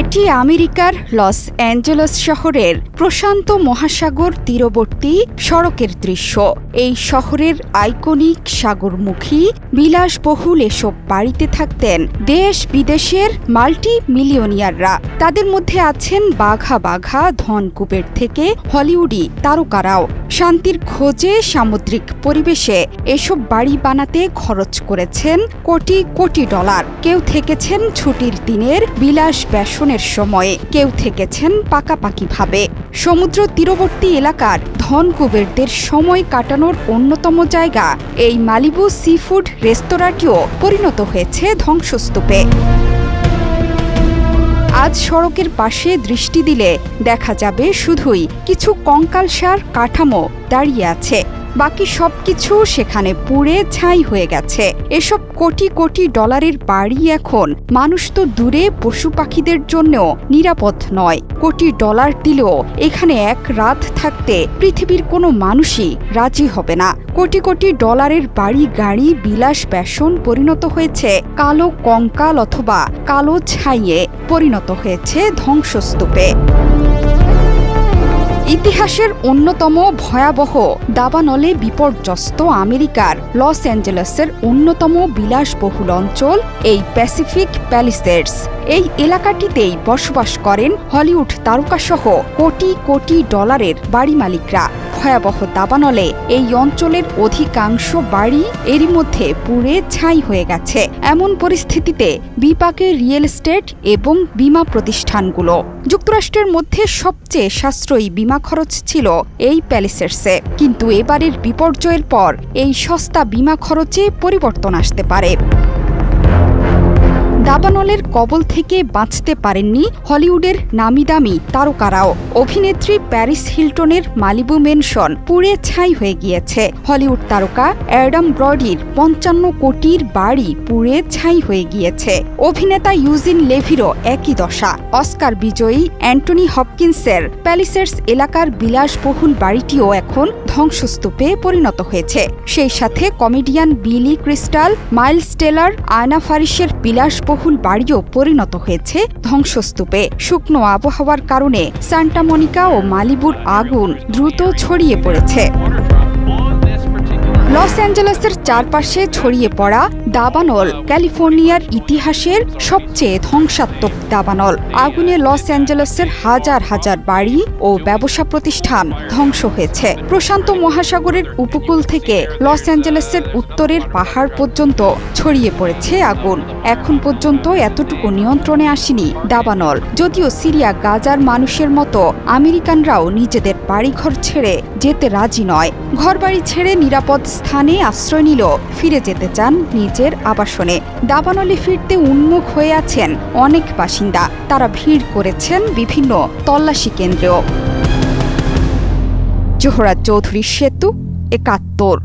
এটি আমেরিকার Los Angeles শহরের প্রশান্ত মহাসাগর তীরবর্তী সড়কের দৃশ্য। এই শহরের আইকনিক সাগরমুখী বিলাসবহুল এসব বাড়িতে থাকতেন দেশ বিদেশের মাল্টি মিলিয়নিয়াররা তাদের মধ্যে আছেন বাঘা বাঘা ধন কুবের থেকে হলিউডি তারকারাও। শান্তির খোঁজে সামুদ্রিক পরিবেশে এসব বাড়ি বানাতে খরচ করেছেন কোটি কোটি ডলার। কেউ থেকেছেন ছুটির দিনের বিলাস বেসনের সময়ে, কেউ থেকেছেন পাকাপাকিভাবে। সমুদ্র তীরবর্তী এলাকার ধন কুবেরদের সময় কাটানোর অন্যতম জায়গা, এই মালিবু সি ফুড রেস্তোরাঁটিও পরিণত হয়েছে ধ্বংসস্তূপে। আজ সড়কের পাশে দৃষ্টি দিলে দেখা যাবে শুধুই কিছু কঙ্কালসার কাঠামো দাঁড়িয়ে আছে। বাকি সবকিছু সেখানে পুড়ে ছাই হয়ে গেছে। এসব কোটি কোটি ডলারের বাড়ি এখন। মানুষ তো দূরে পশু পাখিদের জন্যও নিরাপদ নয়। কোটি ডলার দিলেও এখানে এক রাত থাকতে পৃথিবীর কোনো মানুষই রাজি হবে না। কোটি কোটি ডলারের বাড়ি, গাড়ি, বিলাস, বেসন পরিণত হয়েছে। কালো কঙ্কাল অথবা কালো ছাইয়ে পরিণত হয়েছে ধ্বংসস্তূপে। ইতিহাসের অন্যতম ভয়াবহ দাবানলে বিপর্যস্ত আমেরিকার লস অ্যাঞ্জেলেসের অন্যতম বিলাসবহুল অঞ্চল এই প্যাসিফিক প্যালিসেডস। এই এলাকাটিতেই বসবাস করেন হলিউড তারকাসহ কোটি কোটি ডলারের বাড়ি মালিকরা। ভয়াবহ দাবানলে এই অঞ্চলের অধিকাংশ বাড়ি এরই মধ্যে পুড়ে ছাই হয়ে গেছে। এমন পরিস্থিতিতে বিপাকে রিয়েল এস্টেট এবং বিমা প্রতিষ্ঠানগুলো। যুক্তরাষ্ট্রের মধ্যে সবচেয়ে সাশ্রয়ী বিমা খরচ ছিল এই প্যালিসেটসে কিন্তু এবারের বিপর্যয়ের পর এই সস্তা বিমা খরচে পরিবর্তন আসতে পারে। দাবানলের কবল থেকে বাঁচতে পারেননি হলিউডের নামি দামি তারকারাও। অভিনেত্রী প্যারিস হিলটনের মালিবু মেনশন পুড়ে ছাই হয়ে গিয়েছে। হলিউড তারকা অ্যাডাম ব্রডির পঞ্চান্ন কোটির বাড়ি পুড়ে ছাই হয়ে গিয়েছে। অভিনেতা ইউজিন লেভিরও একই দশা। অস্কার বিজয়ী অ্যান্টনি হপকিন্সের প্যালিসেটস এলাকার বিলাসবহুল বাড়িটিও এখন ধ্বংসস্তূপে পরিণত হয়েছে। সেই সাথে কমেডিয়ান বিলি ক্রিস্টাল, মাইলস টেলার, আয়না ফারিসের বিলাসবহুল বাড়িও পরিণত হয়েছে ধ্বংসস্তূপে। শুকনো আবহাওয়ার কারণে সান্টা মনিকা ও মালিবুর আগুন দ্রুত ছড়িয়ে পড়েছে। লস অ্যাঞ্জেলেসের চারপাশে ছড়িয়ে পড়া দাবানল, ক্যালিফোর্নিয়ার ইতিহাসের সবচেয়ে ধ্বংসাত্মক দাবানল। আগুনে লস অ্যাঞ্জেলেসের হাজার হাজার বাড়ি ও ব্যবসা প্রতিষ্ঠান ধ্বংস হয়েছে। প্রশান্ত মহাসাগরের উপকূল থেকে লস অ্যাঞ্জেলেসের উত্তরের পাহাড় পর্যন্ত ছড়িয়ে পড়েছে আগুন। এখন পর্যন্ত এতটুকু নিয়ন্ত্রণে আসেনি দাবানল। যদিও সিরিয়া গাজার মানুষের মতো আমেরিকানরাও নিজেদের বাড়িঘর ছেড়ে যেতে রাজি নয়। ঘরবাড়ি ছেড়ে নিরাপদ স্থানে আশ্রয় নিল ফিরে যেতে চান নিজের আবাসনে। দাবানলে ফিরতে উন্মুখ হয়ে আছেন অনেক বাসিন্দা। তারা ভিড় করেছেন বিভিন্ন তল্লাশি কেন্দ্রেও। জোহরা চৌধুরী সেতু একাত্তর।